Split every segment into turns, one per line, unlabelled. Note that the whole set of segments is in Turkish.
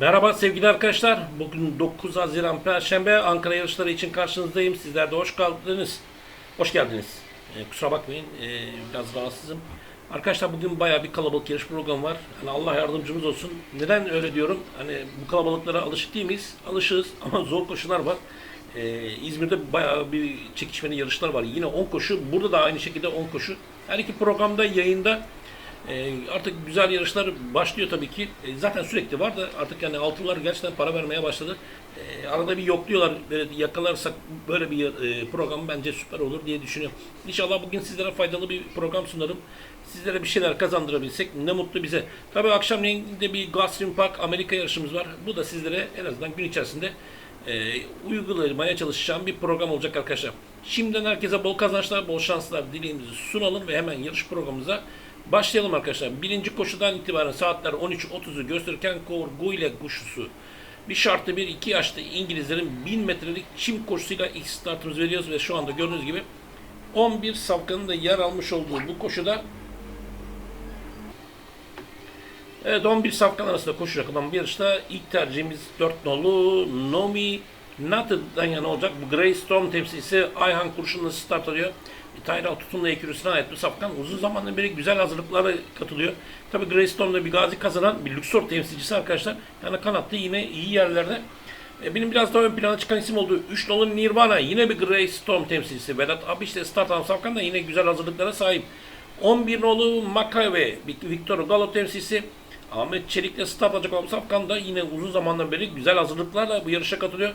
Merhaba sevgili arkadaşlar. Bugün 9 Haziran Perşembe Ankara yarışları için karşınızdayım. Sizler de hoş geldiniz. Hoş geldiniz. Ee, kusura bakmayın. ee, biraz rahatsızım. Arkadaşlar bugün bayağı bir kalabalık yarış programı var. Hani Allah yardımcımız olsun. Neden öyle diyorum? Hani bu kalabalıklara alışık değil miyiz? Alışığız ama zor koşular var. Ee, İzmir'de bayağı bir çekişmeli yarışlar var. Yine 10 koşu. Burada da aynı şekilde 10 koşu. Her iki programda yayında e, artık güzel yarışlar başlıyor tabii ki. E, zaten sürekli var da artık yani altınlar gerçekten para vermeye başladı. E, arada bir yokluyorlar. Böyle yakalarsak böyle bir e, program bence süper olur diye düşünüyorum. İnşallah bugün sizlere faydalı bir program sunarım. Sizlere bir şeyler kazandırabilsek ne mutlu bize. Tabii akşamleyin de bir Gulfstream Park Amerika yarışımız var. Bu da sizlere en azından gün içerisinde e, uygulamaya çalışacağım bir program olacak arkadaşlar. Şimdiden herkese bol kazançlar, bol şanslar dileğimizi sunalım ve hemen yarış programımıza başlayalım arkadaşlar. Birinci koşudan itibaren saatler 13.30'u gösterirken Korguyla koşusu. Bir şartlı bir iki yaşlı İngilizlerin 1000 metrelik çim koşusuyla ilk startımızı veriyoruz ve şu anda gördüğünüz gibi 11 safkanın da yer almış olduğu bu koşuda Evet 11 safkan arasında koşacak olan bir yarışta ilk tercihimiz 4 nolu Nomi Nated'dan yana olacak. Bu Grey Storm temsilcisi Ayhan Kurşun'la start alıyor. Tayral Tutum'la ekürüsüne ait bu safkan uzun zamandan beri güzel hazırlıklara katılıyor. Tabi Grey Storm'da bir gazi kazanan bir Luxor temsilcisi arkadaşlar. Yani kanatta yine iyi yerlerde. E, Benim biraz daha ön plana çıkan isim oldu. 3 nolu Nirvana yine bir Grey Storm temsilcisi. Vedat abi işte start alan safkan da yine güzel hazırlıklara sahip. 11 nolu Makabe Victor Galo temsilcisi. Ahmet Çelik'le start alacak olan Safkan da yine uzun zamandan beri güzel hazırlıklarla bu yarışa katılıyor.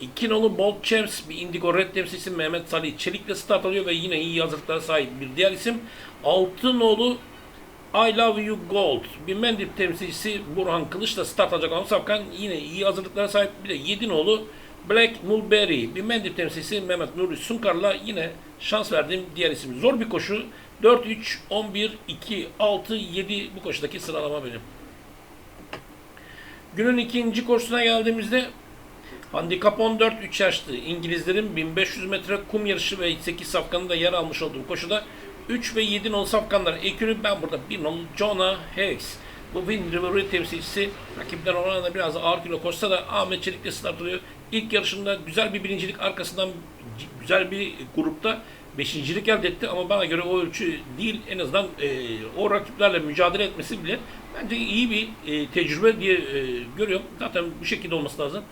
İki nolu Bolt Champs bir Indigo Red temsilcisi Mehmet Salih Çelik'le start alıyor ve yine iyi hazırlıklara sahip bir diğer isim. Altı nolu I Love You Gold bir Mendip temsilcisi Burhan Kılıç'la start alacak olan Safkan yine iyi hazırlıklara sahip. Bir de yedi nolu Black Mulberry bir Mendip temsilcisi Mehmet Nuri Sunkar'la yine şans verdiğim diğer isim. Zor bir koşu. 4, 3, 11, 2, 6, 7 bu koşudaki sıralama benim. Günün ikinci koşusuna geldiğimizde Handikap 14 3 yaşlı İngilizlerin 1500 metre kum yarışı ve 8 safkanın da yer almış olduğu koşuda 3 ve 7 nolu safkanlar ekürü ben burada 1 nolu Jonah Hayes. Bu Wind River'ı temsilcisi rakipler oranla biraz ağır kilo koşsa da Ahmet Çelik'le start alıyor. İlk yarışında güzel bir birincilik arkasından güzel bir grupta beşincilik elde etti ama bana göre o ölçü değil en azından e, o rakiplerle mücadele etmesi bile bence iyi bir e, tecrübe diye e, görüyorum. Zaten bu şekilde olması lazım.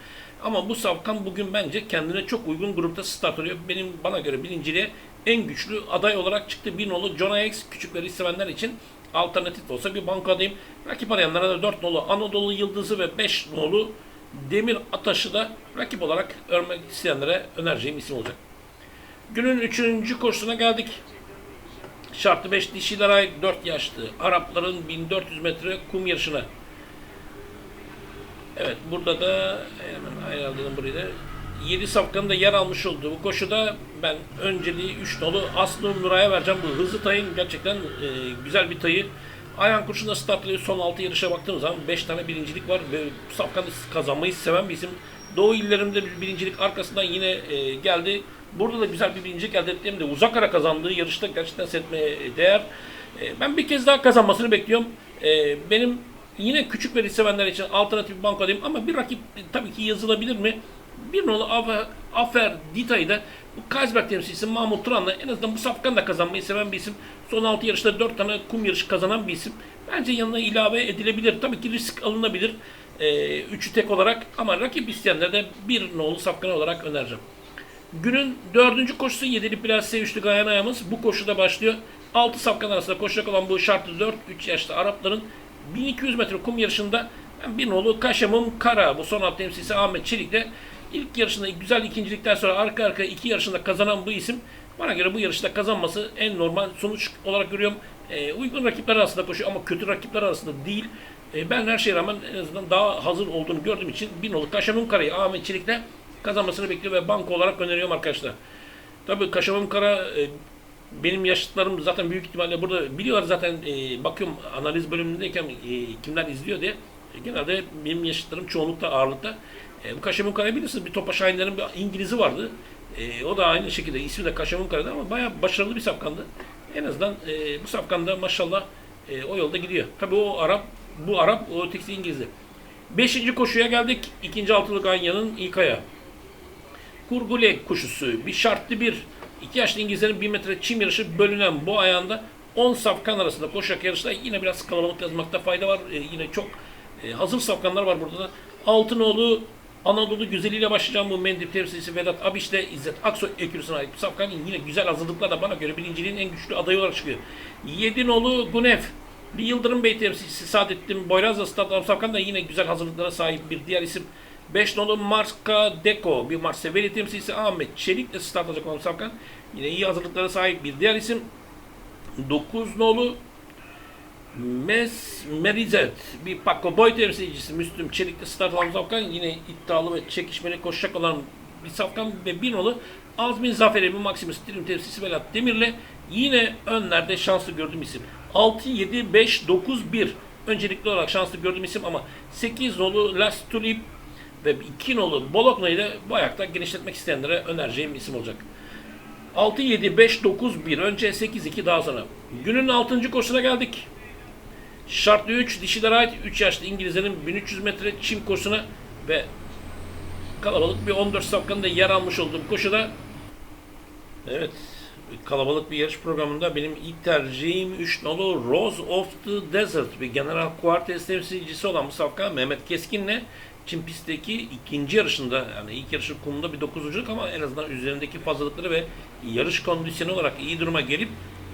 Ama bu Savkan bugün bence kendine çok uygun grupta start alıyor. Benim bana göre birinciliğe en güçlü aday olarak çıktı. Bir nolu John X küçükleri sevenler için alternatif olsa bir bankadayım. Rakip arayanlara da 4 nolu Anadolu Yıldızı ve 5 nolu Demir Ataş'ı da rakip olarak örmek isteyenlere önereceğim isim olacak. Günün 3. koşusuna geldik. Şartlı 5 dişilere ait 4 yaşlı Arapların 1400 metre kum yarışına. Evet burada da hemen ayarladım burayı da. 7 safkanın da yer almış olduğu bu koşuda ben önceliği 3 nolu Aslı Nuray'a vereceğim. Bu hızlı tayın gerçekten e, güzel bir tayı. Ayhan Kurşun'da startlıyor. Son 6 yarışa baktığımız zaman 5 tane birincilik var ve safkanı kazanmayı seven bir isim. Doğu illerimde bir birincilik arkasından yine e, geldi. Burada da güzel bir birincilik elde etti. De uzak ara kazandığı yarışta gerçekten seyretmeye değer. E, ben bir kez daha kazanmasını bekliyorum. E, benim yine küçük veri sevenler için alternatif bankadayım ama bir rakip e, tabii ki yazılabilir mi? Bir nolu Afer, Afer Dita'yı da bu Kaysberg temsilcisi Mahmut Turan'la en azından bu safkan da kazanmayı seven bir isim. Son 6 yarışta 4 tane kum yarışı kazanan bir isim. Bence yanına ilave edilebilir. Tabii ki risk alınabilir. E, üçü tek olarak ama rakip isteyenlere de bir nolu safkan olarak önereceğim. Günün dördüncü koşusu 7'li Plas S3'lü Gayan ayağımız bu koşuda başlıyor. 6 safkan arasında koşacak olan bu şartlı 4 3 yaşlı Arapların 1200 metre kum yarışında bir nolu Kaşemum Kara bu son alt temsilcisi Ahmet Çelik'le ilk yarışında güzel ikincilikten sonra arka arkaya iki yarışında kazanan bu isim bana göre bu yarışta kazanması en normal sonuç olarak görüyorum. Ee, uygun rakipler arasında koşuyor ama kötü rakipler arasında değil. Ee, ben her şeye rağmen en azından daha hazır olduğunu gördüğüm için bir nolu Kaşemum Kara'yı Ahmet Çelik'le kazanmasını bekliyor ve banko olarak öneriyorum arkadaşlar. Tabii Kaşemum Kara e, benim yaşıtlarım zaten büyük ihtimalle burada biliyorlar zaten e, bakıyorum analiz bölümündeyken e, kimler izliyor diye. E, genelde benim yaşıtlarım çoğunlukla ağırlıkta. E, bu Kaşemun Kara bilirsiniz bir Topa Şahinler'in bir İngiliz'i vardı. E, o da aynı şekilde ismi de Kaşemun Kara'dı ama bayağı başarılı bir safkandı. En azından e, bu safkanda maşallah e, o yolda gidiyor. Tabii o Arap, bu Arap, o ötekisi İngiliz'i. Beşinci koşuya geldik. İkinci altılı Ganya'nın ilk ayağı. Kurgule koşusu bir şartlı bir. iki yaşlı İngilizlerin 1 metre çim yarışı bölünen bu ayağında 10 safkan arasında koşacak yarışta yine biraz kalabalık yazmakta fayda var. Ee, yine çok e, hazır safkanlar var burada da. Altınoğlu Anadolu güzeliyle başlayacağım bu mendil temsilcisi Vedat Abiş ile İzzet Aksoy ekürüsüne ait bu safkan yine güzel hazırlıklarla bana göre birinciliğin en güçlü adayı olarak çıkıyor. Yedinoğlu Gunef bir Yıldırım Bey temsilcisi Saadettin Boyraz'la Stadlam Safkan da yine güzel hazırlıklara sahip bir diğer isim. 5 nolu Marska Deko, bir Marseveli temsilcisi Ahmet Çelik'le start alacak Safkan. Yine iyi hazırlıklara sahip bir diğer isim. 9 nolu Mes Merizet, bir Paco Boy temsilcisi Müslüm Çelik'te start alan Safkan. Yine iddialı ve çekişmeli koşacak olan bir Safkan ve bir nolu Azmin Zafer'i bir Maximus Trim temsilcisi Velat Demir'le yine önlerde şanslı gördüğüm isim. 6, 7, 5, 9, 1 öncelikli olarak şanslı gördüğüm isim ama 8 nolu Last Tulip ve 2 nolu Bologna ile bu ayakta genişletmek isteyenlere önereceğim isim olacak. 6, 7, 5, 9, 1. Önce 8, 2 daha sonra. Günün 6. koşusuna geldik. Şartlı 3, dişilere ait 3 yaşlı İngilizlerin 1300 metre çim koşusuna ve kalabalık bir 14 safkanın da yer almış olduğum koşuda. Evet, kalabalık bir yarış programında benim ilk tercihim 3 nolu Rose of the Desert. Bir General Quartes temsilcisi olan bu safka Mehmet Keskin'le Çin pistteki ikinci yarışında yani ilk yarışı kumda bir dokuzunculuk ama en azından üzerindeki fazlalıkları ve yarış kondisyonu olarak iyi duruma gelip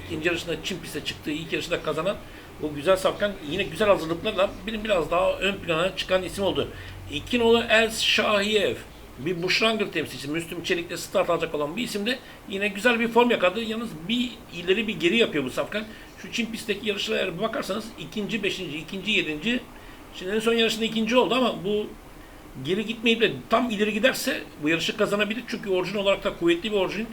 ikinci yarışında Çin piste çıktığı ilk yarışı da kazanan bu güzel safkan yine güzel hazırlıklarla benim biraz daha ön plana çıkan isim oldu. İki nolu Els Şahiyev bir Buşrangır temsilcisi Müslüm Çelik'te start alacak olan bir isim de yine güzel bir form yakaladı. Yalnız bir ileri bir geri yapıyor bu safkan. Şu Çin pistteki yarışlara eğer bir bakarsanız ikinci, beşinci, ikinci, yedinci Şimdi en son yarışında ikinci oldu ama bu geri gitmeyip de tam ileri giderse bu yarışı kazanabilir. Çünkü orijin olarak da kuvvetli bir orijin.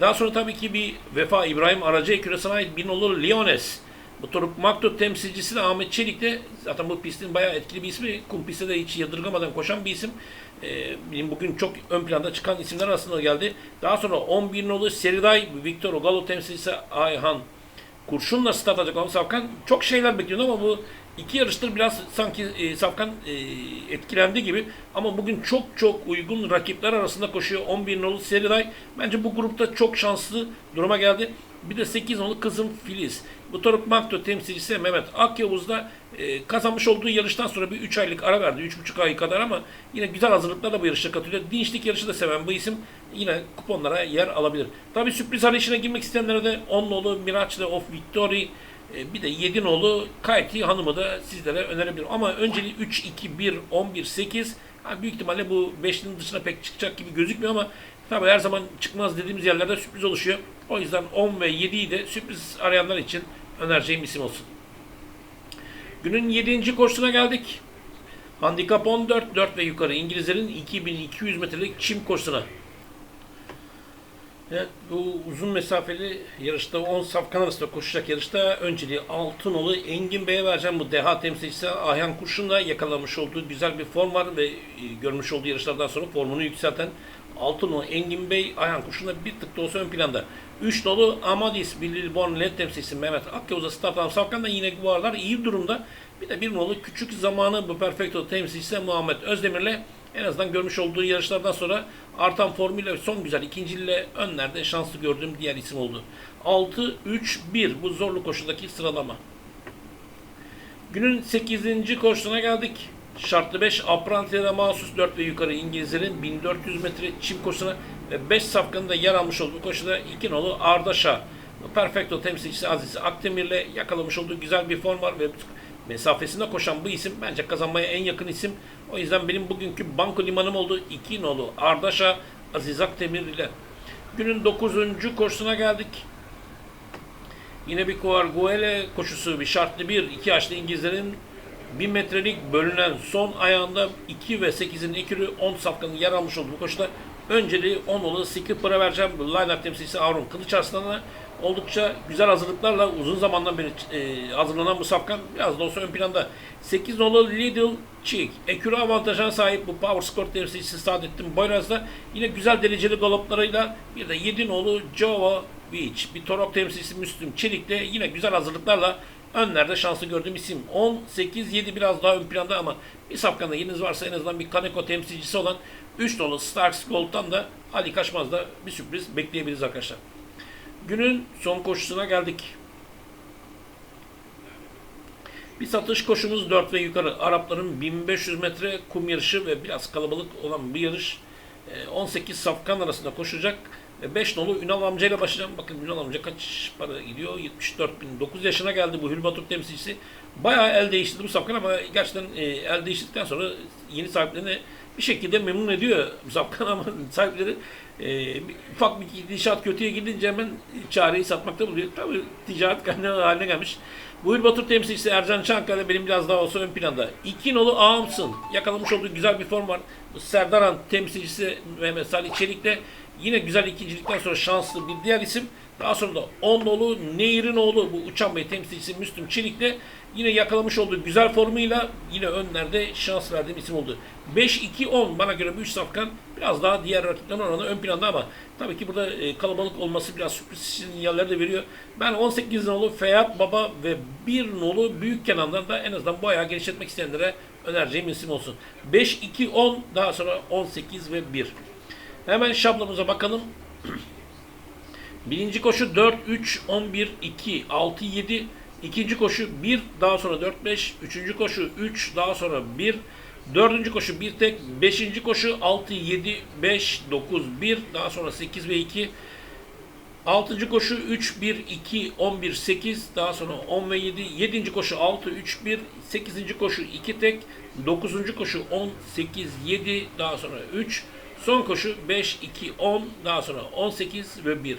Daha sonra tabii ki bir Vefa İbrahim Aracı eküresine ait bir nolu Leones. Bu Toruk Makto temsilcisi de Ahmet Çelik de zaten bu pistin bayağı etkili bir ismi. Kum pistte de hiç yadırgamadan koşan bir isim. Ee, bugün çok ön planda çıkan isimler arasında geldi. Daha sonra 11 nolu Seriday, Victor Ogalo temsilcisi Ayhan kurşunla start atacak olan Safkan çok şeyler bekliyordu ama bu iki yarıştır biraz sanki e, Safkan e, etkilendi gibi ama bugün çok çok uygun rakipler arasında koşuyor 11 nolu Seriday. Bence bu grupta çok şanslı duruma geldi. Bir de 8 nolu kızım Filiz. Bu Toruk Makto temsilcisi Mehmet Akyavuz da e, kazanmış olduğu yarıştan sonra bir 3 aylık ara verdi. 3,5 ay kadar ama yine güzel hazırlıklarla bu yarışa katılıyor. Dinçlik yarışı da seven bu isim yine kuponlara yer alabilir. Tabi sürpriz arayışına girmek isteyenlere de 10 nolu Miracle of Victory e, bir de 7 nolu Kayti Hanım'ı da sizlere önerebilirim. Ama önceliği 3, 2, 1, 11, 8 ha, büyük ihtimalle bu 5'linin dışına pek çıkacak gibi gözükmüyor ama tabi her zaman çıkmaz dediğimiz yerlerde sürpriz oluşuyor. O yüzden 10 ve 7'yi de sürpriz arayanlar için önereceğim isim olsun. Günün 7. koşusuna geldik. Handikap 14, 4 ve yukarı İngilizlerin 2200 metrelik çim koşusuna. Evet, bu uzun mesafeli yarışta 10 safkan arasında koşacak yarışta önceliği Altınolu Engin Bey'e vereceğim. Bu deha temsilcisi Ayhan Kurşun'la yakalamış olduğu güzel bir form var ve e, görmüş olduğu yarışlardan sonra formunu yükselten Altınolu Engin Bey Ayhan Kurşun'la bir tık da olsa ön planda. 3 dolu Amadis Billborn LED temsilcisi Mehmet Akyavuz'a start alan Safkan da yine bu aralar iyi durumda. Bir de bir nolu küçük zamanı bu Perfecto temsilcisi Muhammed Özdemir'le en azından görmüş olduğu yarışlardan sonra artan formuyla son güzel ikinciyle önlerde şanslı gördüğüm diğer isim oldu. 6-3-1 bu zorlu koşudaki sıralama. Günün 8. koşusuna geldik. Şartlı 5 Apranti'ye mahsus 4 ve yukarı İngilizlerin 1400 metre çim koşusuna 5 safkanın da yer almış olduğu koşuda 2 nolu Ardaşa. Perfecto temsilcisi Aziz Akdemir'le yakalamış olduğu güzel bir form var ve mesafesinde koşan bu isim bence kazanmaya en yakın isim. O yüzden benim bugünkü banko limanım oldu. 2 nolu Ardaşa Aziz Akdemir ile. Günün 9. koşusuna geldik. Yine bir Coarguele koşusu, bir şartlı bir, iki yaşlı İngilizlerin 1 metrelik bölünen son ayağında 2 ve 8'in ekürü 10 safkanın yer almış olduğu bu koşuda önceliği 10 nolu Skipper'a vereceğim. Line-up temsilcisi Avrum Kılıç Arslan'a oldukça güzel hazırlıklarla uzun zamandan beri e, hazırlanan bu safkan biraz da olsa ön planda. 8 nolu Lidl Chick. Ekürü avantajına sahip bu Power Score temsilcisi Saadettin Boyraz'da yine güzel dereceli galoplarıyla bir de 7 nolu Jova Beach. Bir Torok temsilcisi Müslüm Çelik'te yine güzel hazırlıklarla önlerde şanslı gördüğüm isim. 10-8-7 biraz daha ön planda ama bir safkanda yeriniz varsa en azından bir Kaneko temsilcisi olan 3 dolu Starks Gold'dan da Ali Kaçmaz'da bir sürpriz bekleyebiliriz arkadaşlar. Günün son koşusuna geldik. Bir satış koşumuz 4 ve yukarı. Arapların 1500 metre kum yarışı ve biraz kalabalık olan bir yarış. Ee, 18 safkan arasında koşacak. 5 nolu Ünal amca ile başlayacağım. Bakın Ünal amca kaç para gidiyor? 74 bin. 9 yaşına geldi bu Hülbatur temsilcisi. Bayağı el değiştirdi bu safkan ama gerçekten e, el değiştirdikten sonra yeni sahiplerini bir şekilde memnun ediyor bu safkan ama sahipleri e, ufak bir gidişat kötüye gidince hemen çareyi satmakta buluyor. Tabii ticaret kaynağı haline gelmiş. Buyur Batur temsilcisi Ercan Çankaya benim biraz daha olsa ön planda. İki nolu ağamsın. Yakalamış olduğu güzel bir form var. Serdaran temsilcisi Mehmet Salih Çelik'le yine güzel ikincilikten sonra şanslı bir diğer isim. Daha sonra da 10 nolu Nehir'in oğlu bu Uçan Bey temsilcisi Müslüm Çelik'le yine yakalamış olduğu güzel formuyla yine önlerde şans verdiğim isim oldu. 5-2-10 bana göre bu üç safkan biraz daha diğer rakiplerine oranla ön planda ama tabii ki burada e, kalabalık olması biraz sürpriz sinyalleri de veriyor. Ben 18 nolu Feyyat Baba ve 1 nolu Büyük Kenan'dan da en azından bu ayağı genişletmek isteyenlere önereceğim isim olsun. 5-2-10 daha sonra 18 ve 1. Hemen şablonumuza bakalım. Birinci koşu 4, 3, 11, 2, 6, 7. İkinci koşu 1, daha sonra 4, 5. Üçüncü koşu 3, daha sonra 1. Dördüncü koşu 1 tek. Beşinci koşu 6, 7, 5, 9, 1. Daha sonra 8 ve 2. Altıncı koşu 3, 1, 2, 11, 8. Daha sonra 10 ve 7. Yedinci koşu 6, 3, 1. Sekizinci koşu 2 tek. Dokuzuncu koşu 10, 8, 7. Daha sonra 3. Son koşu 5, 2, 10. Daha sonra 18 ve 1.